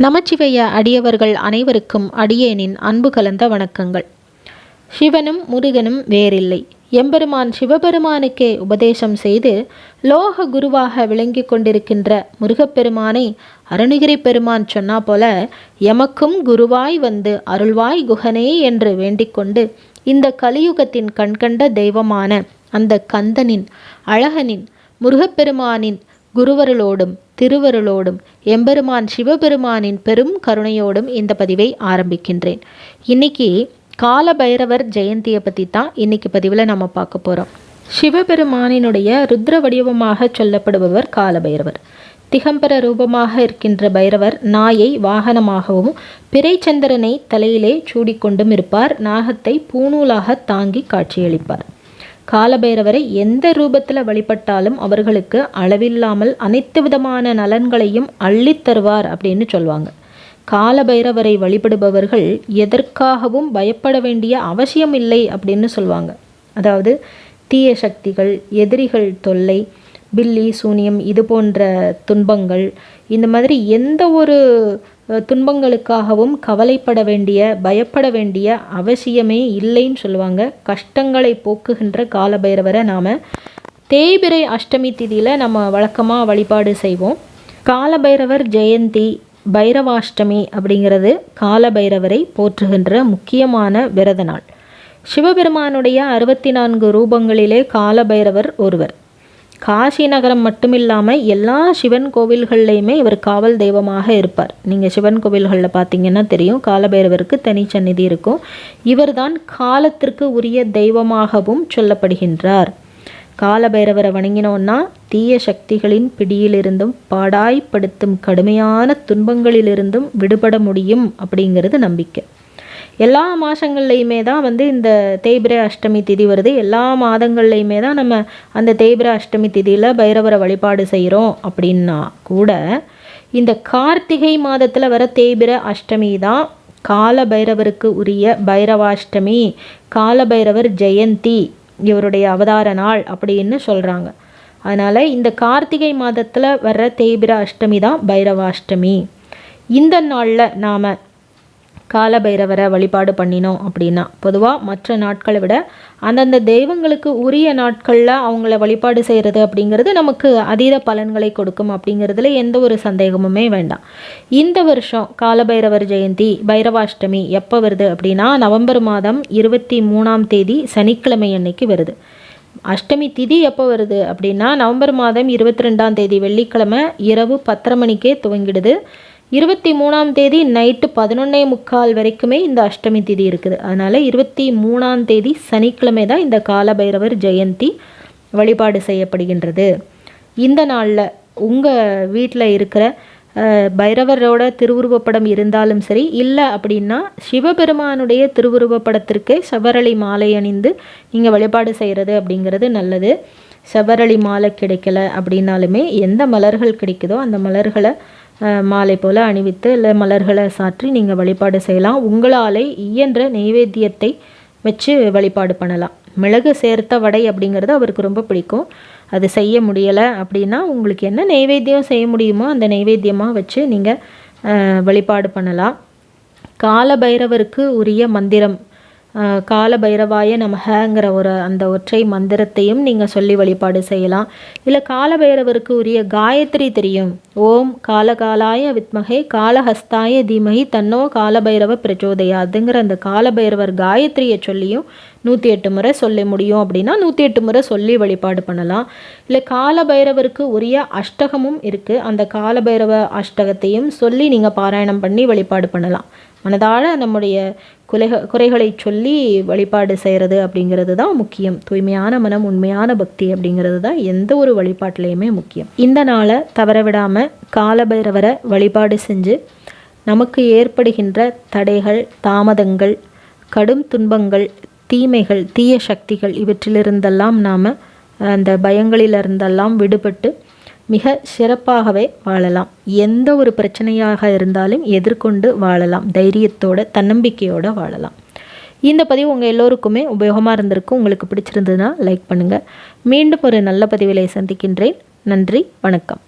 நமச்சிவைய அடியவர்கள் அனைவருக்கும் அடியேனின் அன்பு கலந்த வணக்கங்கள். சிவனும் முருகனும் வேறில்லை. எம்பெருமான் சிவபெருமானுக்கே உபதேசம் செய்து லோக குருவாக விளங்கி கொண்டிருக்கின்ற முருகப்பெருமானை அருணகிரி பெருமான் சொன்னா போல எமக்கும் குருவாய் வந்து அருள்வாய் குகனே என்று வேண்டிக்கொண்டு இந்த கலியுகத்தின் கண்கண்ட தெய்வமான அந்த கந்தனின் அழகனின் முருகப்பெருமானின் குருவருளோடும் திருவருளோடும் எம்பெருமான் சிவபெருமானின் பெரும் கருணையோடும் இந்த பதிவை ஆரம்பிக்கின்றேன். இன்னைக்கு கால பைரவர் ஜெயந்தியை பற்றி தான் இன்னைக்கு பதிவில் நம்ம பார்க்க போகிறோம் சிவபெருமானினுடைய ருத்ர வடிவமாக சொல்லப்படுபவர் காலபைரவர். திகம்பர ரூபமாக இருக்கின்ற பைரவர் நாயை வாகனமாகவும் பிறைச்சந்திரனை தலையிலே சூடிக்கொண்டும் இருப்பார் நாகத்தை பூணூலாக தாங்கி காட்சியளிப்பார். காலபைரவரை எந்த ரூபத்தில் வழிபட்டாலும் அவர்களுக்கு அளவில்லாமல் அனைத்து விதமான நலன்களையும் அள்ளித்தருவார் அப்படின்னு சொல்லுவாங்க. காலபைரவரை வழிபடுபவர்கள் எதற்காகவும் பயப்பட வேண்டிய அவசியம் இல்லை அப்படின்னு சொல்லுவாங்க. அதாவது தீய சக்திகள் எதிரிகள் தொல்லை பில்லி சூனியம் இது போன்ற துன்பங்கள் இந்த மாதிரி எந்த ஒரு துன்பங்களுக்காகவும் கவலைப்பட வேண்டிய பயப்பட வேண்டிய அவசியமே இல்லைன்னு சொல்லுவாங்க. கஷ்டங்களை போக்குகின்ற காலபைரவரை நாம் தேய்பிரை அஷ்டமி திதியில் நம்ம வழக்கமாக வழிபாடு செய்வோம். காலபைரவர் ஜெயந்தி பைரவாஷ்டமி அப்படிங்கிறது காலபைரவரை போற்றுகின்ற முக்கியமான விரத நாள் சிவபெருமானுடைய அறுபத்தி நான்கு ரூபங்களிலே காலபைரவர் ஒருவர். காசி நகரம் மட்டுமில்லாமல் எல்லா சிவன் கோவில்கள்லையுமே இவர் காவல் தெய்வமாக இருப்பார். நீங்கள் சிவன் கோவில்களில் பார்த்தீங்கன்னா தெரியும் காலபைரவருக்கு தனிச்சந்நிதி இருக்கும். இவர்தான் காலத்திற்கு உரிய தெய்வமாகவும் சொல்லப்படுகின்றார். காலபைரவரை வணங்கினோன்னா தீய சக்திகளின் பிடியிலிருந்தும் பாடாய்ப்படுத்தும் கடுமையான துன்பங்களிலிருந்தும் விடுபட முடியும் அப்படிங்கிறது நம்பிக்கை. எல்லா மாதங்கள்லையுமே தான் வந்து இந்த தேய்பிர அஷ்டமி திதி வருது. எல்லா மாதங்கள்லையுமே தான் நம்ம அந்த தேய்பிர அஷ்டமி திதியில் பைரவரை வழிபாடு செய்கிறோம் அப்படின்னா கூட இந்த கார்த்திகை மாதத்தில் வர தேய்பிர அஷ்டமி தான் கால பைரவருக்கு உரிய பைரவாஷ்டமி கால பைரவர் ஜெயந்தி இவருடைய அவதார நாள் அப்படின்னு சொல்கிறாங்க அதனால் இந்த கார்த்திகை மாதத்தில் வர்ற தேய்பிர அஷ்டமி தான் பைரவாஷ்டமி. இந்த நாளில் நாம் காலபைரவரை வழிபாடு பண்ணினோம் அப்படின்னா. பொதுவாக மற்ற நாட்களை விட அந்தந்த தெய்வங்களுக்கு உரிய நாட்களில் அவங்கள வழிபாடு செய்கிறது அப்படிங்கிறது நமக்கு அதீத பலன்களை கொடுக்கும் அப்படிங்கிறதுல எந்த ஒரு சந்தேகமுமே வேண்டாம். இந்த வருஷம் காலபைரவர் ஜெயந்தி பைரவாஷ்டமி எப்போ வருது அப்படின்னா நவம்பர் மாதம் இருபத்தி மூணாம் தேதி சனிக்கிழமை அன்னைக்கு வருது. அஷ்டமி திதி எப்போ வருது அப்படின்னா நவம்பர் மாதம் இருபத்தி ரெண்டாம் தேதி வெள்ளிக்கிழமை இரவு பத்தரை மணிக்கே துவங்கிடுது. இருபத்தி மூணாம் தேதி நைட்டு பதினொன்னே முக்கால் வரைக்குமே இந்த அஷ்டமி திதி இருக்குது. அதனால் இருபத்தி மூணாம் தேதி சனிக்கிழமை தான் இந்த காலபைரவர் ஜெயந்தி வழிபாடு செய்யப்படுகின்றது. இந்த நாளில் உங்கள் வீட்டில் இருக்கிற பைரவரோட திருவுருவப்படம் இருந்தாலும் சரி இல்லை அப்படின்னா சிவபெருமானுடைய திருவுருவப்படத்திற்கு செவரளி மாலை அணிந்து நீங்கள் வழிபாடு செய்கிறது அப்படிங்கிறது நல்லது. செவரளி மாலை கிடைக்கல அப்படின்னாலுமே எந்த மலர்கள் கிடைக்குதோ அந்த மலர்களை மாலை போல் அணிவித்து இல்லை மலர்களை சாற்றி நீங்கள் வழிபாடு செய்யலாம். உங்களாலே இயன்ற நெய்வேத்தியத்தை வச்சு வழிபாடு பண்ணலாம். மிளகு சேர்த்த வடை அப்படிங்கிறது அவருக்கு ரொம்ப பிடிக்கும். அது செய்ய முடியலை அப்படின்னா உங்களுக்கு என்ன நெய்வேத்தியம் செய்ய முடியுமோ அந்த நெய்வேத்தியமாக வச்சு நீங்கள் வழிபாடு பண்ணலாம். கால பைரவருக்கு உரிய மந்திரம் கால பைரவாய நமகங்கிற ஒரு அந்த ஒற்றை மந்திரத்தையும் நீங்கள் சொல்லி வழிபாடு செய்யலாம். இல்லை கால பைரவருக்கு உரிய காயத்ரி தெரியும். ஓம் காலகாலாய வித்மகை காலஹஸ்தாய தீமகி தன்னோ காலபைரவ பிரச்சோதயாதுங்கிற அந்த காலபைரவர் காயத்ரியை சொல்லியும் நூற்றி எட்டு முறை சொல்ல முடியும் அப்படின்னா நூற்றி எட்டு முறை சொல்லி வழிபாடு பண்ணலாம். இல்லை காலபைரவருக்கு உரிய அஷ்டகமும் இருக்குது அந்த காலபைரவ அஷ்டகத்தையும் சொல்லி நீங்கள் பாராயணம் பண்ணி வழிபாடு பண்ணலாம். மனதாழ நம்முடைய குலைக குறைகளை சொல்லி வழிபாடு செய்கிறது அப்படிங்கிறது தான் முக்கியம். தூய்மையான மனம் உண்மையான பக்தி அப்படிங்கிறது தான் எந்த ஒரு வழிபாட்டிலையுமே முக்கியம். இந்த நாளை தவற விடாமல் காலபைரவரை வழிபாடு செஞ்சு நமக்கு ஏற்படுகின்ற தடைகள் தாமதங்கள் கடும் துன்பங்கள் தீமைகள் தீய சக்திகள் இவற்றிலிருந்தெல்லாம் நாம் அந்த பயங்களிலிருந்தெல்லாம் விடுபட்டு மிக சிறப்பாகவே வாழலாம். எந்த ஒரு பிரச்சனையாக இருந்தாலும் எதிர்கொண்டு வாழலாம். தைரியத்தோட தன்னம்பிக்கையோடு வாழலாம். இந்த பதிவு உங்கள் எல்லோருக்குமே உபயோகமாக இருந்திருக்கும். உங்களுக்கு பிடிச்சிருந்ததுன்னா லைக் பண்ணுங்கள் மீண்டும் ஒரு நல்ல பதிவிலை சந்திக்கின்றேன். நன்றி வணக்கம்.